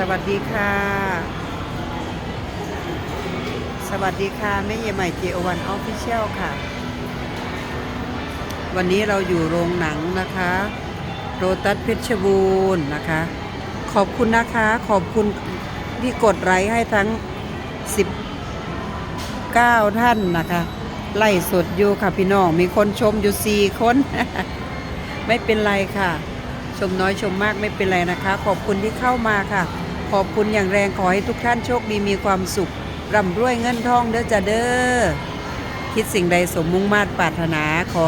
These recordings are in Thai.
สวัสดีค่ะ สวัสดีค่ะแม่เยใหม่เจโอวันออฟฟิเชียลค่ะ วันนี้เราอยู่โรงหนังนะคะโรตัสเพชรบูรณ์นะคะ ขอบคุณนะคะขอบคุณที่กดไลค์ให้ทั้ง 19 ท่านนะคะ ไล่สดอยู่ค่ะพี่น้องมีคนชมอยู่ 4 คน ไม่เป็นไรค่ะ ชมน้อยชมมากไม่เป็นไรนะคะ ขอบคุณที่เข้ามาค่ะ อบคุณอย่างแรงขอให้ทุกท่านโชคดีมีความสุขร่ำรวยเงินทองเด้อจ้าเด้อคิดสิ่งใดสมมุ่งมาตรปรารถนาขอ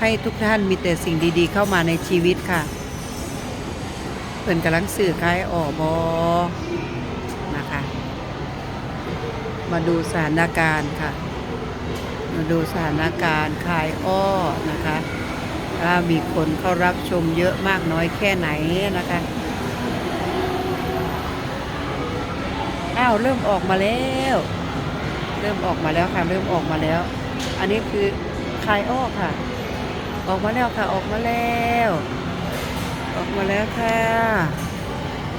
ให้ทุกท่านมีแต่สิ่งดีๆ เข้ามาในชีวิตค่ะเพิ่นกำลังสื่อคล้ายออบอนะคะ มาดูสถานการณ์ค่ะ มาดูสถานการณ์คลายอ้อนะคะว่ามีคนเข้ารับชมเยอะมากน้อยแค่ไหนนะคะ อ้าวเริ่มออกมาแล้ว เริ่มออกมาแล้วค่ะ เริ่มออกมาแล้ว อันนี้คือคลายอ้อค่ะ ออกมาแล้วค่ะ ออกมาแล้ว ออกมาแล้วค่ะ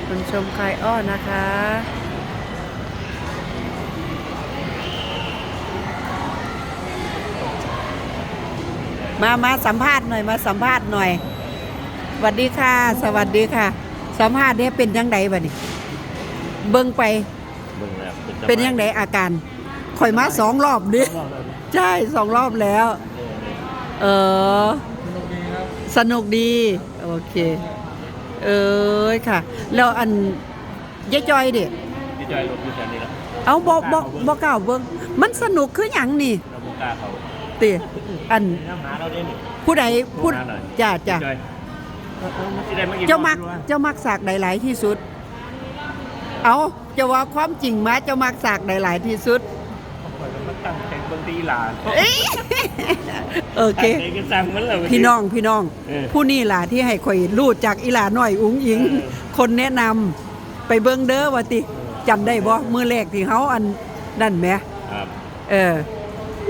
คุณชมคลายอ้อนะคะมามาสัมภาษณ์หน่อยมาสัมภาษณ์หน่อยสวัสดีค่ะ สวัสดีค่ะ สัมภาษณ์เนี่ยเป็นยังไงบ้านี่เบิ่งไป บิ่งแล้วเป็นยังไงอาการข่อยมาสองรอบดิใช่สองรอบแล้ว เออ สนุกดีโอเค เอ้ยค่ะ แล้วอันยายจอยดิพี่จอยลงอยู่แถวนี้แล้วเอาบอกบอกบอกกล่าวเบิ่งมันสนุกคืออย่างนี่เราบุกล้าเขาติอันน้ำหาเราได้หนิผู้ใดพูดโทรหาหน่อยจ้าจ้าพี่จอยที่ได้มากินเจ้ามักด้วยเจ้ามักสากใดหลายที่สุด เอาจะว่าความจริงมาเจ้ามักสากใดหลายที่สุดข่อยก็มาตั้งแข่งเบิ่งตีหลานเอ้ยโอเค ตั้งใจกันสั่งมันเลยพี่น้องพี่น้อง เออ ผู้นี่ล่ะที่ให้ข่อยรู้จากอีหลาน้อยอุ้งอิงเออคนแนะนำไปเบิ่งเด้อว่าติจำได้บ่มือแรกที่เฮาอันนั่นแหมครับ เออ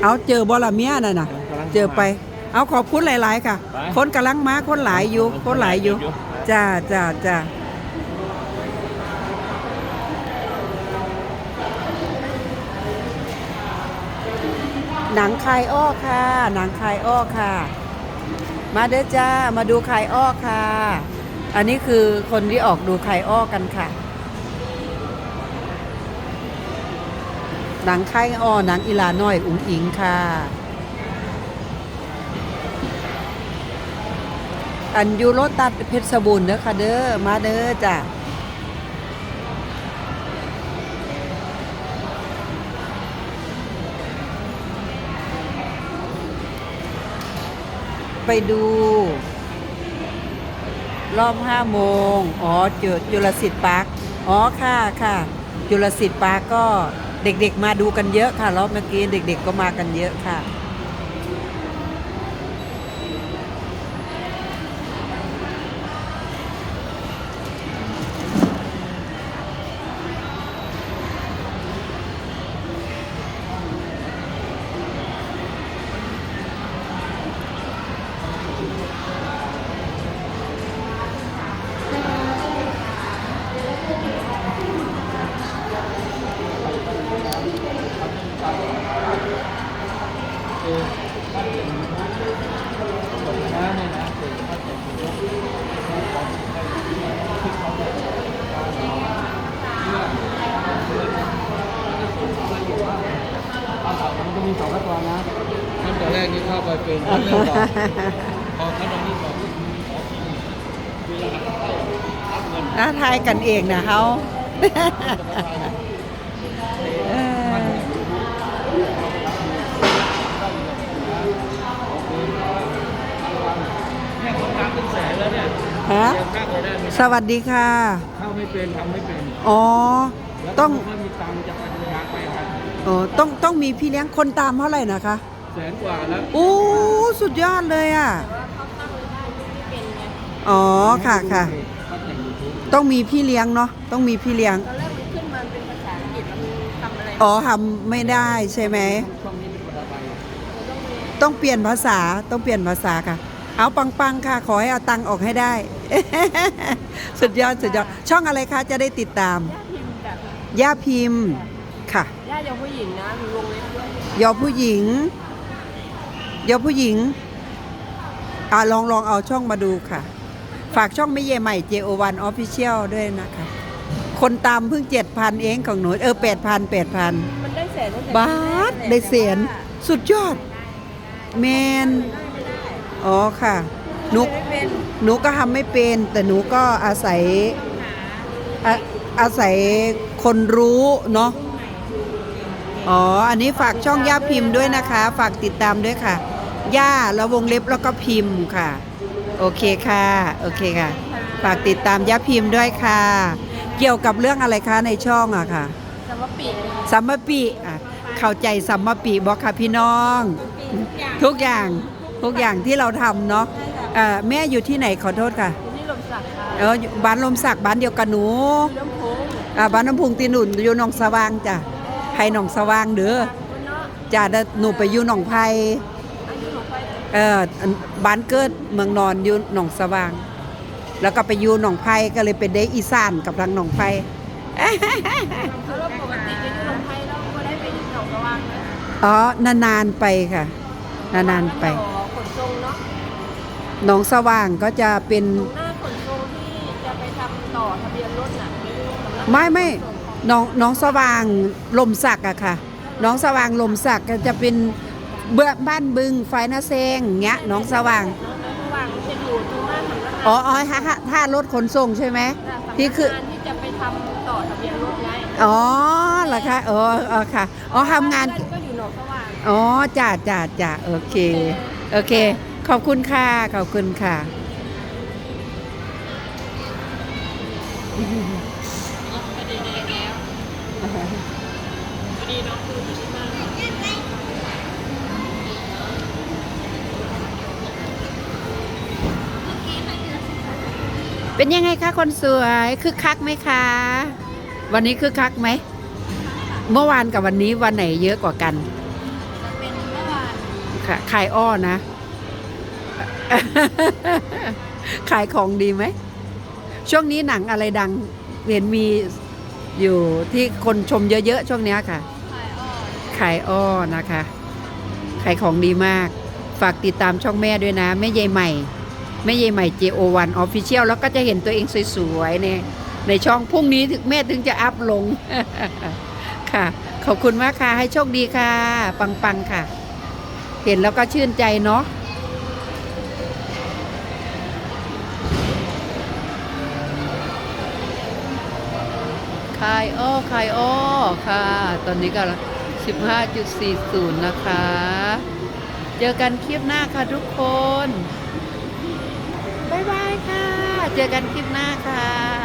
เอาเจอบ่ละเมียนั่นน่ะกำลังเจอไป เอาขอบคุณหลาย ๆ ค่ะ ไป คนกำลังมาคนหลายอยู่คนหลายอยู่ จ้าจ้าจ้า หนังคายอ้อค่ะ หนังคายอ้อค่ะ มาเด้อจ้า มาดูคายอ้อค่ะ อันนี้คือคนที่ออกดูคายอ้อกันค่ะ หนังคายอ้อ หนังอีลาน้อย อุ๋งอิงค่ะ อันยูโรตัดเพชรบูรณ์เด้อค่ะเด้อ มาเด้อจ้ะ ไปดู รอบห้าโมง อ๋อจุจุลสิทธิ์ปาร์คอ๋อค่ะค่ะ จุลสิทธิ์ปาร์คก็เด็กๆมาดูกันเยอะค่ะ รอบเมื่อกี้เด็ก ๆ ก็มากันเยอะค่ะ มันก็มีสองขั้นตอนนะขั้นตอนแรกนี่เข้าไปเป็นขั้นตอนต่อพอขั้นตอนที่สองก็คือขอทีเวลาเข้ารับเงินน่าทายกันเองนะเขา เออ เนี่ยคนตามเป็นแสนแล้วเนี่ย ฮะเรียนค่าเลยได้ไหมสวัสดีค่ะ เข้าไม่เป็นทำไม่เป็นอ๋อ แล้วต้อง ถ้ามีตังค์จะไปทำงานไปครับเออต้องต้องมีพี่เลี้ยงคนตามเท่าไหร่นะคะแสนกว่าแล้วโอ้สุดยอดเลยอะอ๋อค่ะค่ะ ก็แต่งยูทูบต้องมีพี่เลี้ยงเนาะต้องมีพี่เลี้ยง ตอนแรกมันขึ้นมาเป็นภาษาอังกฤษมันทำอะไรอ๋อทำไม่ได้ใช่ไหม ช่วงนี้เป็นภาษาไทยต้องเปลี่ยนภาษาต้องเปลี่ยนภาษาค่ะ เอาปังๆค่ะ ขอให้เอาตังค์ออกให้ได้ สุดยอดสุดยอดช่องอะไรคะจะได้ติดตาม ย่าพิมพ์แบบย่าพิมพ์ค่ะย่ายังผู้หญิงนะมีวงเล็บด้วยยอผู้หญิง ยอผู้หญิงอ่าลองลองเอาช่องมาดูค่ะ ฝากช่องไม่เย่ใหม่ JO1 Official ด้วยนะคะ คนตามเพิ่ง7,000เองของหนูเออ8,000 8,000มันได้แสนตั้งแต่บาทได้เสียนสุดยอด แมน อ๋อค่ะหนูไม่เป็นหนูก็ทำไม่เป็น แต่หนูก็อาศัยอาอาศัยคนรู้เนาะอ๋อ อันนี้ฝากช่องย่าพิมพ์ด้วยนะคะ ฝากติดตามด้วยค่ะ ย่าแล้ววงเล็บแล้วก็พิมพ์ค่ะ โอเคค่ะ โอเคค่ะ ฝากติดตามย่าพิมพ์ด้วยค่ะ เกี่ยวกับเรื่องอะไรคะในช่องอะค่ะสมปิสัมมปีอะเข้าใจสัมมปีบอกค่ะพี่น้อง ทุกอย่าง ทุกอย่างที่เราทำเนาะเอ่อแม่อยู่ที่ไหนขอโทษค่ะอยู่ที่ลมสักค่ะเอออยู่บ้านลมสักบ้านเดียวกันหนูน้ำโพงอ่าบ้านน้ำพุงตีหนุนอยู่หนองสว่างจ้ะไผ่หนองสว่างเด้อคนเนาะจ้ะเด้อหนูไปอยู่หนองไผ่อายุของไปเอออันบ้านเกิดเมืองนอนอยู่หนองสว่าง แล้วก็ไปอยู่หนองไผ่ก็เลยเป็นได้อีสานกับทางหนองไผ่เขาเราปกติจะอยู่ลมไทยเราก็ได้ไปหนองสว่างนะอ๋อนานๆไปค่ะ นานๆไปข นส่งเนาะหนองสว่างก็จะเป็นหน้าขนส่งที่จะไปทำต่อทะเบียนรถน่ะสำนักไม่ไม่น้องน้องสว่างลมสักอะค่ะน้องสว่างลมสักก็จะเป็นเบื้อบ้านบึงไฟนาเซงเงี้ยน้องสว่างน้องสว่างจะอยู่ตรงหน้าสำนักงานอ๋ออ๋อถ้าถ้าถ้ารถขนส่งใช่ไหมที่คือสำนักงานที่จะไปทำต่อทะเบียนรถไงอ๋อเหรอคะอ๋ออ๋อค่ะอ๋อทำงานก็อยู่หนองสว่างอ๋อจ้าจ้าจ้าโอเค โอเค ขอบคุณค่ะ ขอบคุณค่ะ เป็นยังไงคะคนสวยคึกคักไหมคะ วันนี้คึกคักไหม เมื่อวานกับวันนี้วันไหนเยอะกว่ากัน ขายอ้อนะ ขายของดีไหม ช่วงนี้หนังอะไรดังเห็นมีอยู่ที่คนชมเยอะๆช่วงนี้ค่ะขายอ้อยขายอ้อนะคะ ขายของดีมาก ฝากติดตามช่องแม่ด้วยนะ แม่ยายใหม่ แม่ยายใหม่ JO1 Official แล้วก็จะเห็นตัวเองสวยๆในในช่องพรุ่งนี้ถึงแม่ถึงจะอัพลงค่ะ ขอบคุณมากค่ะ ให้โชคดีค่ะ ปังๆค่ะ เห็นแล้วก็ชื่นใจเนาะขายอ้อขายอ้อค่ะ ตอนนี้ก็15.40 นะคะ เจอกันคลิปหน้าค่ะทุกคน บ๊ายบายค่ะ เจอกันคลิปหน้าค่ะ